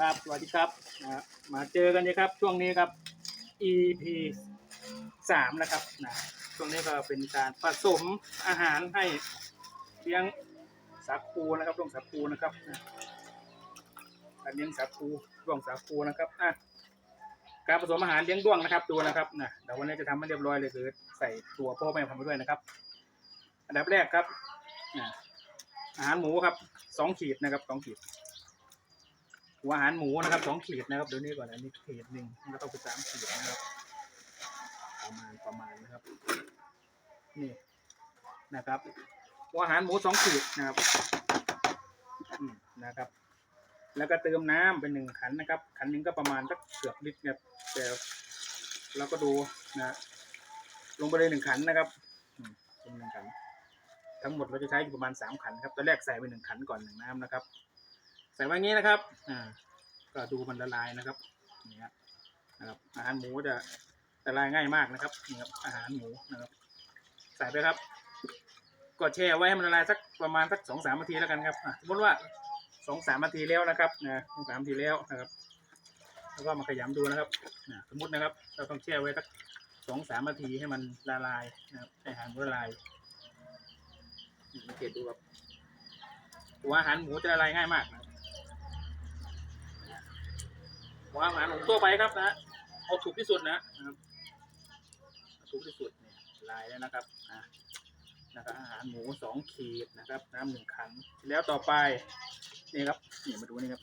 ครับสวัสดีครับนะมาเจอกันนี่ครับช่วงนี้ครับ EP สามนะครับนะช่วงนี้ก็เป็นการผสมอาหารให้เลี้ยงสาคูนะครับร่วงสาคูนะครับนะการเลี้ยงสาคูร่วงสาคูนะครับอะการผสมอาหารเลี้ยงด้วงนะครับดูนะครับนะเดี๋ยววันนี้จะทำให้เรียบร้อยเลยคือใส่ตัวพ่อแม่พันธุ์ไปด้วยนะครับ อันดับแรกครับนะอาหารหมูครับสองขีดนะครับสองขีด หัวอาหารหมูนะครับสองขีดนะครับเดี๋ยวนี้ก่อนอันนี้ขีดหนึ่งแล้วก็ไปสามขีดนะครับ ประมาณประมาณนะครับ นี่นะครับหัวอาหารหมูสองขีดนะครับนะครับ แล้วก็เติมน้ำเป็นหนึ่งขันนะครับ ขันหนึ่งก็ประมาณสักเกือบลิตรนะครับแต่เราก็ดูนะลงไปเลยหนึ่งขันนะครับอืมลงหนึ่งขัน ทั้งหมดเราจะใช้อยู่ประมาณสามขันครับตอนแรกใส่ไปหนึ่งขันก่อนหนึ่งน้ำนะครับ ใส่ไว้งนี้นะครับ อ่า ก็ดูมันละลายนะครับนี่ครับนะครับ อาหารหมูจะละลายง่ายมากนะครับนี่ครับอาหารหมูนะครับ ใส่ไปครับ ก็แช่ไว้ให้มันละลายสักประมาณสักสองสามนาทีแล้วกันครับอะสมมติว่าสองสามนาทีแล้วนะครับนะสองสามนาทีแล้วนะครับ แล้วก็มาขยำดูนะครับนะสมมตินะครับ เราต้องแช่ไว้สักสองสามนาทีให้มันละลายนะครับให้อาหารละลายนี่สังเกตดูครับหัวอาหารหมูจะละลายง่ายมากนะครับ หัวอาหารหมูตัวไปครับนะเอาถูกที่สุดนะครับถูกที่สุดเนี่ยลายแล้วนะครับอะนะครับอาหารหมูสองขีดนะครับ น้ำหนึ่งขันแล้วต่อไปนี่ครับนี่มาดูนี่ครับ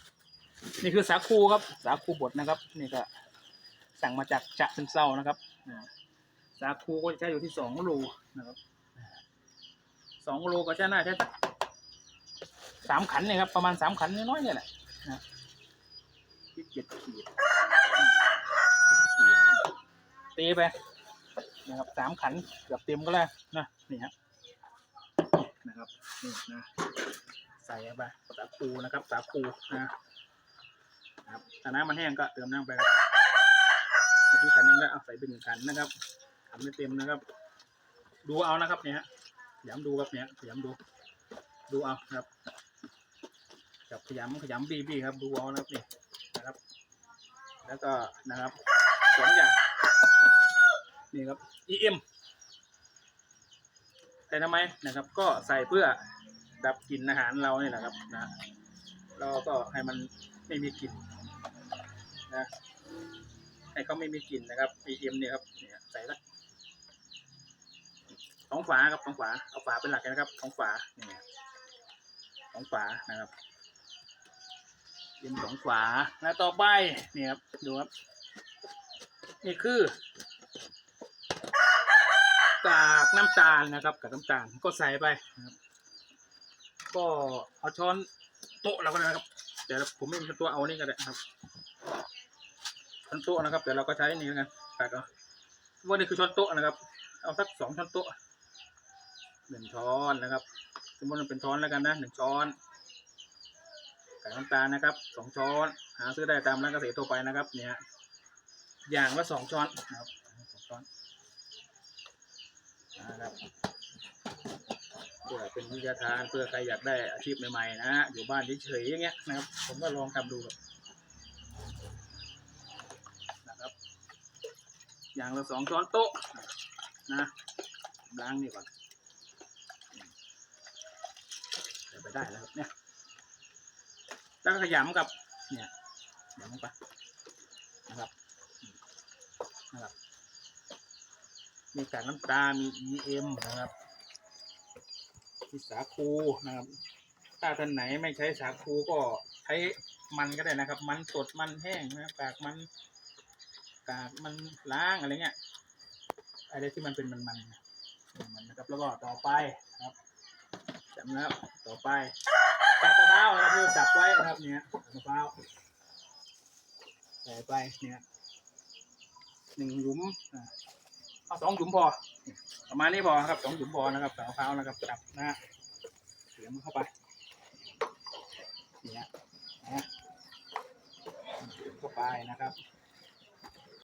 นี่คือสาคูครับสาคูบดนะครับ นี่ก็สั่งมาจากจะซึงเศร้านะครับสาคูก็จะใช้อยู่ที่สองโลนะครับสองโลก็ใช้น่าใช้สักสามขันเนี่ยครับประมาณสามขันน้อยๆเนี่ยแหละนะ ที่เจ็ดขีดขีดตีไปนะครับสามขันเกือบเต็มก็แล้วนะนี่ฮะนะครับนี่นะใส่ไปสาคูนะครับสาคูนะครับถ้าน้ำมันแห้งก็เติมน้ำไปครับเมื่อกี้ขันหนึงแล้วเอาใส่เป็นหนึ่งขันนะครับขันไม่เต็มนะครับ ดูเอานะครับเนี่ยฮะขยำดูครับเนี่ยขยำดู ดูเอาครับจับขยำขยำบีบีครับดูเอานะครับนี่ แล้วก็นะครับสองอย่าง นี่ครับ EM ใส่ทำไมนะครับ ก็ใส่เพื่อดับกลิ่นอาหารเราเนี่ยนะครับนะแล้วก็ให้มันไม่มีกลิ่นนะให้เขาไม่มีกลิ่นนะครับ EM เนี่ยครับเนี่ยใส่ละสองฝาครับสองฝาเอาฝาเป็นหลักนะครับสองฝาเนี่ยสองฝานะครับ เป็นสองฝาแล้วต่อไปนี่ครับดูครับ นี่คือกากน้ำตาลนะครับกับน้ำตาลก็ใส่ไปนะครับ ก็เอาช้อนโต๊ะเราก็ได้นะครับ แต่ผมไม่มีต๊ะเอานี่ก็ได้นะครับช้อนโต๊ะนะครับเดี๋ยวเราก็ใช้นี่แล้วกันตักเอาว่านี่คือช้อนโต๊ะนะครับ เอาสักสองช้อนโต๊ะหนึ่งช้อนนะครับ สมมติมันเป็นช้อนแล้วกันนะหนึ่งช้อน กากน้ำตาลนะครับสองช้อนหาซื้อได้ตามร้านเกษตรทั่วไปนะครับ เนี่ยอย่างละสองช้อนนะครับสองช้อนนะครับเพื่อเป็นวิทยาทานเพื่อใครอยากได้อาชีพใหม่ๆนะฮะอยู่บ้านเฉยๆอย่างเงี้ยนะครับ ผมก็ลองทำดูครับนะครับ อย่างละสองช้อนโต๊ะนะล้างนี่ก่อนเดี๋ยวไปได้แล้วครับเนี่ย แล้วก็ขยำกับ เนี่ยขยำลงไปนะครับนะครับมีกากน้ำตามี EM นะครับมีสาคูนะครับ ถ้าท่านไหนไม่ใช้สาคูก็ใช้มันก็ได้นะครับ มันสด มันแห้งนะกากมันกากมันล้างอะไรเงี้ย อะไรที่มันเป็นมันมันนะมันนะครับ แล้วก็ต่อไปครับจำแล้วต่อไป กากมะพร้าวนะครับที่สับไว้นะครับเนี่ยมะพร้าวใส่ไปเนี่ยหนึ่งหยุมอ่าเอาสองหยุมพอประมาณนี้พอครับสองหยุมพอนะครับกากมะพร้าวนะครับจับนะฮะเสียมเข้าไปเนี่ยนะเข้าไปนะครับ